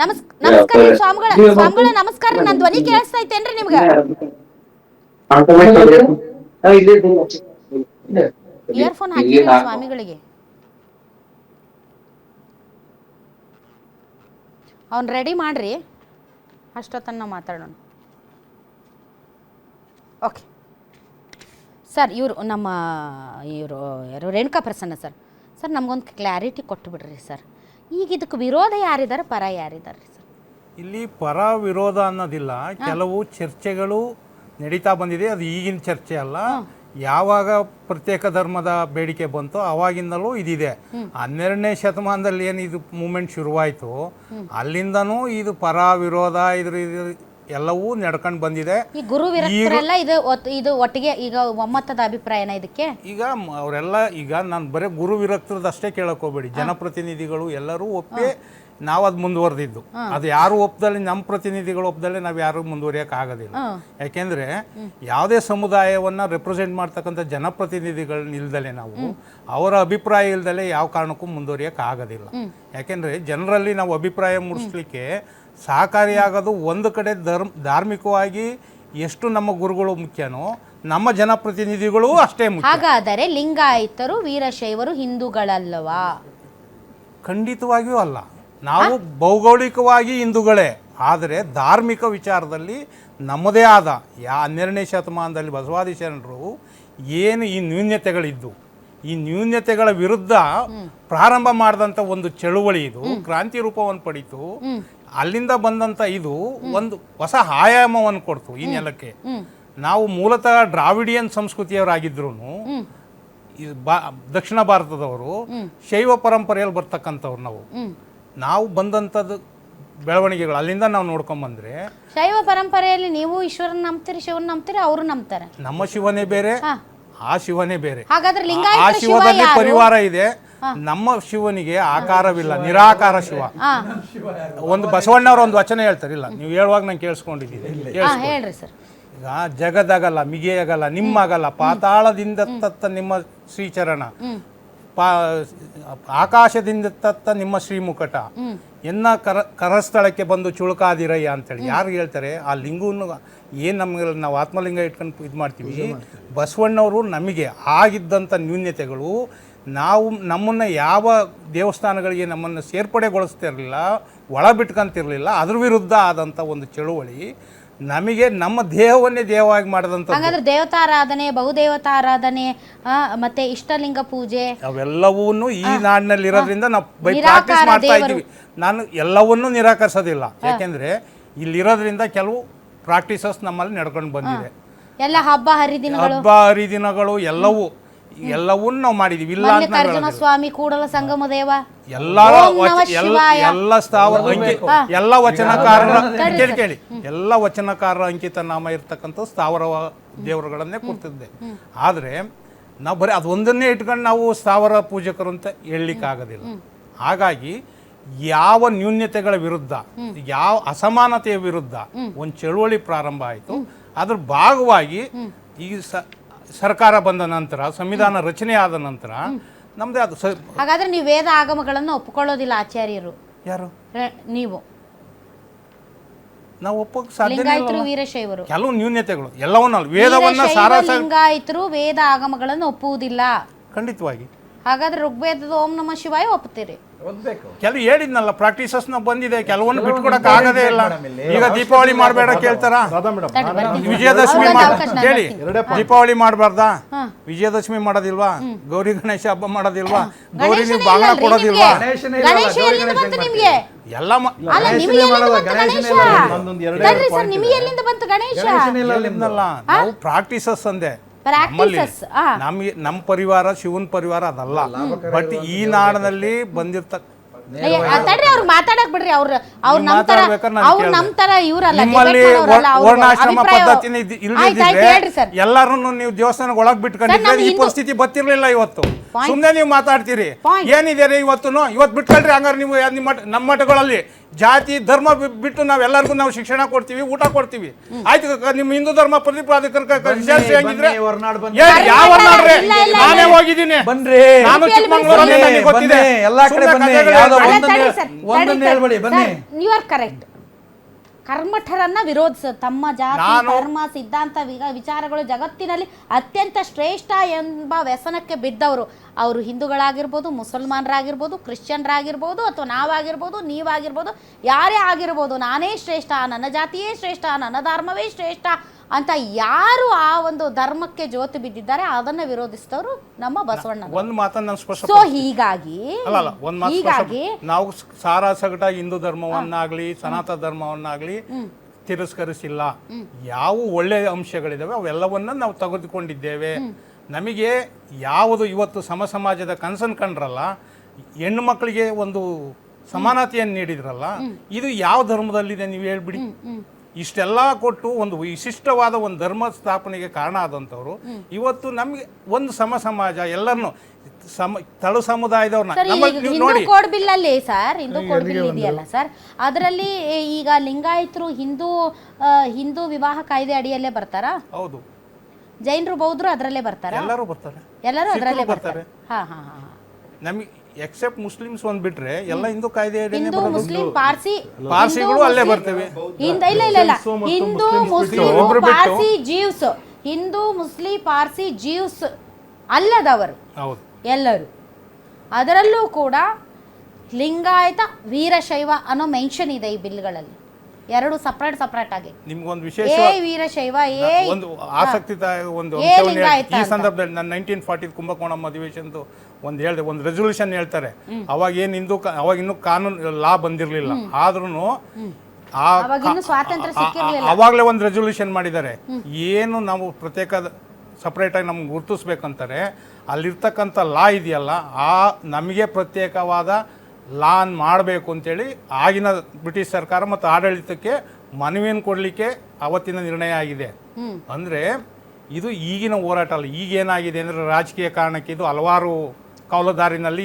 ನಮಸ್ ನಮಸ್ಕಾರ ಸ್ವಾಮಿಗಳ. ಸ್ವಾಮಿಗಳ ನಮಸ್ಕಾರ. ರೀ ನನ್ ಧ್ವನಿ ಕೇಳಿಸ್ತಾ ಐತೇನ್ರಿ ನಿಮ್ಗ? ಇಯರ್ಫೋನ್ ಹಾಕಿ. ಸ್ವಾಮಿಗಳಿಗೆ. ಅವ್ನ್ ರೆಡಿ ಮಾಡ್ರಿ. ಅಷ್ಟೊತ್ತನ ನಾವು ಮಾತಾಡೋಣ. ಓಕೆ ಸರ್ ಇವರು ನಮ್ಮ ಇವರು ಯಾರು? ರೇಣುಕಾ ಪ್ರಸನ್ನ ಸರ್ ಸರ್ ನಮಗೊಂದು ಕ್ಲಾರಿಟಿ ಕೊಟ್ಟು ಬಿಡ್ರಿ ಸರ್ ಈಗ ಇದಕ್ಕೆ ವಿರೋಧ ಯಾರಿದ್ದಾರೆ? ಪರ ಯಾರಿದ್ದಾರೆ ಸರ್? ಇಲ್ಲಿ ಪರ ವಿರೋಧ ಅನ್ನೋದಿಲ್ಲ. ಕೆಲವು ಚರ್ಚೆಗಳು ನಡೀತಾ ಬಂದಿದೆ. ಅದು ಈಗಿನ ಚರ್ಚೆ ಅಲ್ಲ. ಯಾವಾಗ ಪ್ರತ್ಯೇಕ ಧರ್ಮದ ಬೇಡಿಕೆ ಬಂತೋ ಅವಾಗಿಂದಲೂ ಇದಿದೆ. ಹನ್ನೆರಡನೇ ಶತಮಾನದಲ್ಲಿ ಏನು ಇದು ಮೂಮೆಂಟ್ ಶುರುವಾಯಿತು ಅಲ್ಲಿಂದನೂ ಇದು ಪರ ವಿರೋಧ ಇದ್ರ ಇದು ಎಲ್ಲವೂ ನಡ್ಕೊಂಡು ಬಂದಿದೆ. ಈ ಗುರು ವಿರಕ್ತರೆಲ್ಲ ಇದು ಒತ್- ಇದು ಒಟ್ಟಿಗೆ ಈಗ ಒಮ್ಮತದ ಅಭಿಪ್ರಾಯನ ಇದಕ್ಕೆ? ಈಗ ಮ- ಅವರೆಲ್ಲ ಈಗ ನಾನು ಬರೀ ಗುರು ವಿರಕ್ತರದಷ್ಟೇ ಕೇಳಕ್ ಹೋಗ್ಬೇಡಿ. ಜನಪ್ರತಿನಿಧಿಗಳು ಎಲ್ಲರೂ ಒಪ್ಪಿ ನಾವು ಅದು ಮುಂದುವರೆದಿದ್ದು. ಅದು ಯಾರು ಒಪ್ಪದಲ್ಲಿ ನಮ್ಮ ಪ್ರತಿನಿಧಿಗಳು ಒಪ್ಪದಲ್ಲಿ ನಾವು ಯಾರು ಮುಂದುವರಿಯಕ್ ಆಗೋದಿಲ್ಲ. ಯಾಕೆಂದ್ರೆ ಯಾವುದೇ ಸಮುದಾಯವನ್ನ ರೆಪ್ರೆಸೆಂಟ್ ಮಾಡ್ತಕ್ಕಂಥ ಜನಪ್ರತಿನಿಧಿಗಳನ್ನ ಇಲ್ದಲೆ ನಾವು ಅವರ ಅಭಿಪ್ರಾಯ ಇಲ್ದಲೆ ಯಾವ ಕಾರಣಕ್ಕೂ ಮುಂದುವರಿಯಕ್ ಆಗೋದಿಲ್ಲ. ಯಾಕೆಂದ್ರೆ ಜನರಲ್ಲಿ ನಾವು ಅಭಿಪ್ರಾಯ ಮೂಡಿಸ್ಲಿಕ್ಕೆ ಸಹಕಾರಿಯಾಗೋದು ಒಂದು ಕಡೆ ಧರ್ಮ ಧಾರ್ಮಿಕವಾಗಿ ಎಷ್ಟು ನಮ್ಮ ಗುರುಗಳು ಮುಖ್ಯನೋ ನಮ್ಮ ಜನಪ್ರತಿನಿಧಿಗಳು ಅಷ್ಟೇ ಮುಖ್ಯ. ಹಾಗಾದರೆ ಲಿಂಗಾಯತರು ವೀರಶೈವರು ಹಿಂದೂಗಳಲ್ಲವಾ? ಖಂಡಿತವಾಗಿಯೂ ಅಲ್ಲ. ನಾವು ಭೌಗೋಳಿಕವಾಗಿ ಹಿಂದೂಗಳೇ. ಆದರೆ ಧಾರ್ಮಿಕ ವಿಚಾರದಲ್ಲಿ ನಮ್ಮದೇ ಆದ ಯಾ ಹನ್ನೆರಡನೇ ಶತಮಾನದಲ್ಲಿ ಬಸವಾದಿ ಶರಣರು ಏನು ಈ ನ್ಯೂನ್ಯತೆಗಳಿದ್ದು ಈ ನ್ಯೂನ್ಯತೆಗಳ ವಿರುದ್ಧ ಪ್ರಾರಂಭ ಮಾಡಿದಂಥ ಒಂದು ಚಳುವಳಿ ಇದು. ಕ್ರಾಂತಿ ರೂಪವನ್ನು ಪಡೀತು. ಅಲ್ಲಿಂದ ಬಂದಂಥ ಇದು ಒಂದು ಹೊಸ ಆಯಾಮವನ್ನು ಕೊಡ್ತು ಈ ನೆಲಕ್ಕೆ. ನಾವು ಮೂಲತಃ ದ್ರಾವಿಡಿಯನ್ ಸಂಸ್ಕೃತಿಯವರಾಗಿದ್ರು ಬಾ ದಕ್ಷಿಣ ಭಾರತದವರು ಶೈವ ಪರಂಪರೆಯಲ್ಲಿ ಬರ್ತಕ್ಕಂಥವ್ರು ನಾವು. ನಾವು ಬಂದಂಥದ್ದು ಬೆಳವಣಿಗೆಗಳು ಅಲ್ಲಿಂದ ನಾವು ನೋಡ್ಕೊಂಬಂದ್ರೆ ಶೈವ ಪರಂಪರೆಯಲ್ಲಿ ನೀವು ಈಶ್ವರನ್ ನಂಬ್ತೀರಿ ಶಿವನ್ ನಂಬ್ತೀರಿ ಅವರು ನಂಬ್ತಾರೆ. ನಮ್ಮ ಶಿವನೇ ಬೇರೆ ಆ ಶಿವನೇ ಬೇರೆ. ಹಾಗಾದ್ರೆ ಆ ಶಿವದಲ್ಲಿ ಪರಿವಾರ ಇದೆ. ನಮ್ಮ ಶಿವನಿಗೆ ಆಕಾರವಿಲ್ಲ ನಿರಾಕಾರ ಶಿವ. ಒಂದು ಬಸವಣ್ಣವ್ರ ಒಂದು ವಚನ ಹೇಳ್ತಾರೆ ಇಲ್ಲ ನೀವು ಹೇಳುವಾಗ ನಾನು ಕೇಳಿಸ್ಕೊಂಡಿದ್ದೀನಿ. ಹಾ ಹೇಳ್ರಿ ಸರ್. ಈಗ ಜಗದಗಲ್ಲ ಮಿಗೆಯಗಲ್ಲ ನಿಮ್ಮಾಗಲ್ಲ ಪಾತಾಳದಿಂದ ತತ್ತ ನಿಮ್ಮ ಶ್ರೀಚರಣ. ಪಾ ಆಕಾಶದಿಂದ ತತ್ತ ನಿಮ್ಮ ಶ್ರೀಮುಕಟ. ಎನ್ನ ಕರ ಕರಸ್ಥಳಕ್ಕೆ ಬಂದು ಚುಳುಕಾದಿರಯ್ಯ ಅಂತೇಳಿ. ಯಾರು ಹೇಳ್ತಾರೆ ಆ ಲಿಂಗವನ್ನು ಏನು ನಮಗೆ ನಾವು ಆತ್ಮಲಿಂಗ ಇಟ್ಕೊಂಡು ಇದು ಮಾಡ್ತೀವಿ? ಬಸವಣ್ಣವರು ನಮಗೆ ಆಗಿದ್ದಂಥ ನ್ಯೂನ್ಯತೆಗಳು ನಾವು ನಮ್ಮನ್ನು ಯಾವ ದೇವಸ್ಥಾನಗಳಿಗೆ ನಮ್ಮನ್ನು ಸೇರ್ಪಡೆಗೊಳಿಸ್ತಿರಲಿಲ್ಲ ಒಳ ಬಿಟ್ಕಂತಿರಲಿಲ್ಲ ಅದ್ರ ವಿರುದ್ಧ ಆದಂಥ ಒಂದು ಚಳುವಳಿ ನಮಗೆ ನಮ್ಮ ದೇಹವನ್ನೇ ದೇಹವಾಗಿ ಮಾಡಿದಂಥ ಹಾಗಾದ್ರೆ ದೇವತಾರಾಧನೆ ಬಹುದೇವತಾರಾಧನೆ ಮತ್ತೆ ಇಷ್ಟಲಿಂಗ ಪೂಜೆ ಅವೆಲ್ಲವನ್ನೂ ಈ ನಾಡಿನಲ್ಲಿ ಇರೋದ್ರಿಂದ ನಾವು ಬೈ ಪ್ರಾಕ್ಟೀಸ್ ಮಾಡ್ತಾ ಇದ್ದೀವಿ. ನಾನು ಎಲ್ಲವನ್ನೂ ನಿರಾಕರಿಸೋದಿಲ್ಲ. ಯಾಕೆಂದ್ರೆ ಇಲ್ಲಿರೋದ್ರಿಂದ ಕೆಲವು ಪ್ರಾಕ್ಟೀಸಸ್ ನಮ್ಮಲ್ಲಿ ನಡ್ಕೊಂಡು ಬಂದಿದೆ. ಎಲ್ಲ ಹಬ್ಬ ಹರಿದಿನಗಳು. ಹಬ್ಬ ಹರಿದಿನಗಳು ಎಲ್ಲವೂ. ಎಲ್ಲವನ್ನೂ ನಾವು ಮಾಡಿದೀವಿ. ಇಲ್ಲ ಅಂತ ನಾವು ಮಲ್ಲಿಕಾರ್ಜುನ ಸ್ವಾಮಿ ಕೂಡಲ ಸಂಗಮ ದೇವ. ಎಲ್ಲ ಓಂ ವಚ- ನಮಃ ಎಲ್ಲ ಶಿವಾಯ. ಎಲ್ಲ ಸ್ಥಾವರ ಅಂಕಿ ಎಲ್ಲ ವಚನಕಾರರ ಕೇಳಿ ಕೇಳಿ. ಎಲ್ಲ ವಚನಕಾರರ ಅಂಕಿತ ನಾಮ ಇರ್ತಕ್ಕಂಥ ಸ್ಥಾವರ ದೇವರುಗಳನ್ನೇ ಕೊಡ್ತಿದ್ದೆ. ಆದರೆ ನಾವು ಬರೀ ಅದೊಂದನ್ನೇ ಇಟ್ಕೊಂಡು ನಾವು ಸ್ಥಾವರ ಪೂಜಕರು ಅಂತ ಹೇಳಲಿಕ್ಕಾಗೋದಿಲ್ಲ ಹಾಗಾಗಿ ಯಾವ ನ್ಯೂನ್ಯತೆಗಳ ವಿರುದ್ಧ ಯಾವ ಅಸಮಾನತೆಯ ವಿರುದ್ಧ ಒಂದು ಚಳುವಳಿ ಪ್ರಾರಂಭ ಆಯಿತು. ಅದ್ರ ಭಾಗವಾಗಿ ಈ ಸ ಸರ್ಕಾರ ಬಂದ ನಂತರ ಸಂವಿಧಾನ ರಚನೆ ಆದ ನಂತರ ನಮ್ದೇ ಅದು ಸ ಹಾಗಾದ್ರೆ ನೀವು ವೇದ ಆಗಮಗಳನ್ನು ಒಪ್ಕೊಳ್ಳೋದಿಲ್ಲ ಆಚಾರ್ಯರು. ಯಾರು? ರೆ- ನೀವು. ನಾವು ಒಪ್ಪಕ್ಕೆ ಸಾಧ್ಯ ಲಿಂಗಾಯತರು ವೀರಶೈವರು. ಕೆಲವು ನ್ಯೂನ್ಯತೆಗಳು ಎಲ್ಲವನ್ನಲ್ಲ ವೇದವನ್ನ ವೀರಶೈವ ಸಾರಾಸ ಲಿಂಗಾಯತರು ವೇದ ಆಗಮಗಳನ್ನು ಒಪ್ಪುವುದಿಲ್ಲ. ಖಂಡಿತವಾಗಿ. ಹಾಗಾದ್ರೆ ಋಗ್ವೇದದ ಓಂ ನಮ ಶಿವಾಯ ಒಪ್ತೀರಿ ಕೆಲವು ಹೇಳಿದ್ನಲ್ಲ ಪ್ರಾಕ್ಟೀಸಸ್ ಬಂದಿದೆ ಕೆಲವೊಂದು ಬಿಟ್ಕೊಡಕ್ ಆಗದೇ ಇಲ್ಲ. ಈಗ ದೀಪಾವಳಿ ಮಾಡಬೇಡ ಕೇಳ್ತಾರ. ವಿಜಯದಶಮಿ ಬರ್ತೀನಿ. ದೀಪಾವಳಿ ಮಾಡಬಾರ್ದಾ? ವಿಜಯದಶಮಿ ಮಾಡೋದಿಲ್ವಾ? ಗೌರಿ ಗಣೇಶ ಹಬ್ಬ ಮಾಡೋದಿಲ್ವಾ? ಗೌರಿ ನೀವು ಬಾಂಗ್ಲ ಕೊಡೋದಿಲ್ವಾ? ಎಲ್ಲ ಮ- ಅಲ್ಲ ನಿಮಗೆ ಎಲ್ಲಿಂದ ಬಂತು ಗಣೇಶ? ಇಲ್ಲ, ಒಂದೊಂದು ಎರಡೆರಡು ತಡ್ರಿ ಸರ್ ನಿಮಗೆ ಎಲ್ಲಿಂದ ಬಂತು ಗಣೇಶನೇ ಇಲ್ಲ ನಿಮ್ದು. ನಾವು ಪ್ರಾಕ್ಟೀಸಸ್ ಅಂದೆ. ಪ್ರಾಕ್ಟೀಸಸ್ ನಮಗೆ ನಮ್ಮ ಪರಿವಾರ ಶಿವನ್ ಪರಿವಾರ ಅದಲ್ಲ. ಬಟ್ ಈ ನಾಡಿನಲ್ಲಿ ಆ, ತಡ್ರಿ ಅವ್ರು ಮಾತಾಡಕ್ ಬಿಡ್ರಿ ಅವ್ರ ಅವ್ರ ನಮ್ ತರ ಅವ್ರ ನಮ್ ತರ ಇವ್ರಲ್ಲ ವರ್ಣಾಶ್ರಮ ಪದ್ಧತಿನ ಸರ್. ಎಲ್ಲಾರು ನೀವು ದೇವಸ್ಥಾನಕ್ಕೆ ಒಳಗ್ ಬಿಟ್ಕೊಂಡಿದ್ರೆ ಈ ಪರಿಸ್ಥಿತಿ ಬತ್ತಿರ್ಲಿಲ್ಲ ಇವತ್ತು. ಸುಮ್ಮನೆ ಸುಮ್ನೆ ನೀವು ಮಾತಾಡ್ತೀರಿ. ಏನಿದೆ ಇವತ್ತು ಇವತ್ತು ಬಿಟ್ಕೊಳ್ರಿ ಹಂಗಾರೆ ನೀವು ನಿಮ್ಮ ನಮ್ಮ ಮಠಗಳಲ್ಲಿ ಜಾತಿ ಧರ್ಮ ಬಿಟ್ಟು ನಾವೆಲ್ಲರಿಗೂ ನಾವು ಶಿಕ್ಷಣ ಕೊಡ್ತೀವಿ ಊಟ ಕೊಡ್ತೀವಿ. ಆಯ್ತು ನಿಮ್ಮ ಹಿಂದೂ ಧರ್ಮ ಪ್ರತಿಪಾದಕರ ಕ- ಕ- ವಿಚಾರಿಸಿ ಹೆಂಗಿದ್ರೆ? ಬನ್ನಿ, ಹೊರ್ನಾಡ್ ಬನ್ನಿ. ಏ, ಯಾವ ಇಲ್ಲ, ಇಲ್ಲ, ನಾನೇ. ಹೋಗಿದ್ದೀನಿ. ಬನ್ರಿ. ನಾನು ಚಿಕ್ಕಮಂಗ್ಳೂರಲ್ಲಿ ನನಗೆ ಗೊತ್ತಿದೆ. ಎಲ್ಲಾ ಕಡೆ ಬನ್ನಿ, ಯಾವ್ದೋ ಹೇಳ್ಬೇಡಿ. ಒಂದೊಂದು ಒಂದೊಂದು ಹೇಳ್ಬೇಡಿ, ಬನ್ನಿ. ಯು ಆರ್ ಕರೆಕ್ಟ್ ಕರ್ಮಠರನ್ನ ವಿರೋಧಿಸ. ತಮ್ಮ ಜಾತಿ ಧರ್ಮ ಸಿದ್ಧಾಂತ ವಿಚಾರಗಳು ಜಗತ್ತಿನಲ್ಲಿ ಅತ್ಯಂತ ಶ್ರೇಷ್ಠ ಎಂಬ ವ್ಯಸನಕ್ಕೆ ಬಿದ್ದವರು. ಅವರು ಹಿಂದೂಗಳಾಗಿರ್ಬೋದು ಮುಸಲ್ಮಾನರಾಗಿರ್ಬೋದು ಕ್ರಿಶ್ಚಿಯನ್ರಾಗಿರ್ಬೋದು ಅಥವಾ ನಾವಾಗಿರ್ಬೋದು ನೀವಾಗಿರ್ಬೋದು ಯಾರೇ ಆಗಿರ್ಬೋದು ನಾನೇ ಶ್ರೇಷ್ಠ ನನ್ನ ಜಾತಿಯೇ ಶ್ರೇಷ್ಠ ನನ್ನ ಧರ್ಮವೇ ಶ್ರೇಷ್ಠ ಅಂತ ಯಾರು ಆ ಒಂದು ಧರ್ಮಕ್ಕೆ ಜ್ಯೋತಿ ಬಿದ್ದಿದ್ದಾರೆ ಅದನ್ನ ವಿರೋಧಿಸಿದವರು ನಮ್ಮ ಬಸವಣ್ಣ ಒಂದ್ ಮಾತನ್ನ ನಾನು ಸ್ಪಷ್ಟ ಸೊ ಹೀಗಾಗಿ ಹೀಗಾಗಿ ನಾವು ಸಾರಾಸಗಟ ಸಾರಾ ಸಗಟ ಹಿಂದೂ ಧರ್ಮವನ್ನಾಗ್ಲಿ ಸನಾತನ ಧರ್ಮವನ್ನಾಗ್ಲಿ ತಿರಸ್ಕರಿಸಿಲ್ಲ. ಯಾವ ಒಳ್ಳೆ ಅಂಶಗಳಿದಾವೆ ಅವೆಲ್ಲವನ್ನ ನಾವು ತೆಗೆದುಕೊಂಡಿದ್ದೇವೆ. ನಮಗೆ ಯಾವುದು ಇವತ್ತು ಸಮ ಸಮಾಜದ ಕನ್ಸನ್ ಕಂಡ್ರಲ್ಲ ಹೆಣ್ಣು ಮಕ್ಕಳಿಗೆ ಒಂದು ಸಮಾನತೆಯನ್ನು ನೀಡಿದ್ರಲ್ಲ ಇದು ಯಾವ ಧರ್ಮದಲ್ಲಿದೆ ನೀವು ಹೇಳ್ಬಿಡಿ. ಇಷ್ಟೆಲ್ಲ ಕೊಟ್ಟು ಒಂದು ವಿಶಿಷ್ಟವಾದ ಒಂದು ಧರ್ಮ ಸ್ಥಾಪನೆಗೆ ಕಾರಣ ಆದಂಥವ್ರು ಇವತ್ತು ನಮಗೆ ಒಂದು ಸಮ ಸಮಾಜ ಎಲ್ಲರನ್ನು ಸಮ ತಳು ಸಮುದಾಯದವ್ರನ್ನ ಕೋಡ್ ಬಿಲ್ ಅಲ್ಲಿ ಸರ್ ಹಿಂದೂ ಕೋಡ್ ಬಿಲ್ ಇದೆಯಲ್ಲ ಸರ್ ಅದರಲ್ಲಿ ಈಗ ಲಿಂಗಾಯತರು ಹಿಂದೂ ಹಿಂದೂ ವಿವಾಹ ಕಾಯ್ದೆ ಅಡಿಯಲ್ಲೇ ಬರ್ತಾರಾ? ಹೌದು. ಜೈನರು ಬೌದ್ಧರು ಅದರಲ್ಲೇ ಬರ್ತಾರೆ? ಎಲ್ಲರೂ ಬರ್ತಾರೆ. ಎಲ್ಲರೂ ಅದರಲ್ಲೇ ಬರ್ತಾರೆ. ಹಾ ಹಾ ಹಾ. ನಮಗೆ ಎಕ್ಸೆಪ್ಟ್ ಮುಸ್ಲಿಮ್ಸ್ ಒಂದ್ ಬಿಟ್ರೆ ಎಲ್ಲ ಹಿಂದೂ ಕಾಯ್ದೆ ಹಿಂದೂ. ಮುಸ್ಲಿಂ ಪಾರ್ಸಿ ಪಾರ್ಸಿಗಳು ಅಲ್ಲೇ ಬರ್ತವೆ. ಹಿಂದ ಇಲ್ಲ ಇಲ್ಲ ಇಲ್ಲ. Hindu Muslim Parsi Jews. Hindu Muslim Parsi Jews ಅಲ್ಲದವರು. ಹೌದು. ಎಲ್ಲರೂ. ಅದರಲ್ಲೂ ಕೂಡ ಲಿಂಗಾಯತ ವೀರಶೈವ ಅನ್ನೋ ಮೆನ್ಷನ್ ಇದೆ ಈ ಬಿಲ್ಗಳಲ್ಲಿ. ಎರಡು ಸಪ್ರೇಟ್ ಸಪ್ರೇಟ್ ಆಗಿ. ನಿಮ್ಗೊಂದು ಏ ವಿಶೇಷ ವೀರಶೈವ ಏ ಒಂದು ಆಸಕ್ತಿ ಒಂದು ಏ ಲಿಂಗಾಯತ ಈ ಸಂದರ್ಭದಲ್ಲಿ ನಾನು ನೈನ್ಟೀನ್ ಫಾರ್ಟಿ ಕುಂಭಕೋಣಂ ಅಧಿವೇಶನದ್ದು ಒಂದು ಹೇಳಿದೆ ಒಂದು ರೆಸೊಲ್ಯೂಷನ್ ಹೇಳ್ತಾರೆ. ಅವಾಗ ಏನು ಹಿಂದೂ ಅವಾಗ ಇನ್ನೂ ಕಾನೂನು ಲಾ ಬಂದಿರಲಿಲ್ಲ. ಆದ್ರೂ. ಅವಾಗಲೇ ಒಂದು ರೆಸೊಲ್ಯೂಷನ್ ಮಾಡಿದ್ದಾರೆ. ಏನು ನಾವು ಪ್ರತ್ಯೇಕ ಸಪ್ರೇಟಾಗಿ ನಮ್ಗೆ ಗುರುತಿಸ್ಬೇಕಂತಾರೆ ಅಲ್ಲಿರ್ತಕ್ಕಂಥ ಲಾ ಇದೆಯಲ್ಲ ಆ ನಮಗೆ ಪ್ರತ್ಯೇಕವಾದ ಲಾನ್ ಮಾಡಬೇಕು ಅಂತೇಳಿ ಆಗಿನ ಬ್ರಿಟಿಷ್ ಸರ್ಕಾರ ಮತ್ತು ಆಡಳಿತಕ್ಕೆ ಮನವಿಯನ್ನು ಕೊಡಲಿಕ್ಕೆ ಅವತ್ತಿನ ನಿರ್ಣಯ ಆಗಿದೆ. ಅಂದರೆ ಇದು ಈಗಿನ ಹೋರಾಟ ಅಲ್ಲ. ಈಗ ಏನಾಗಿದೆ ಅಂದರೆ ರಾಜಕೀಯ ಕಾರಣಕ್ಕೆ ಇದು ಹಲವಾರು ಕೌಲದಾರಿನಲ್ಲಿ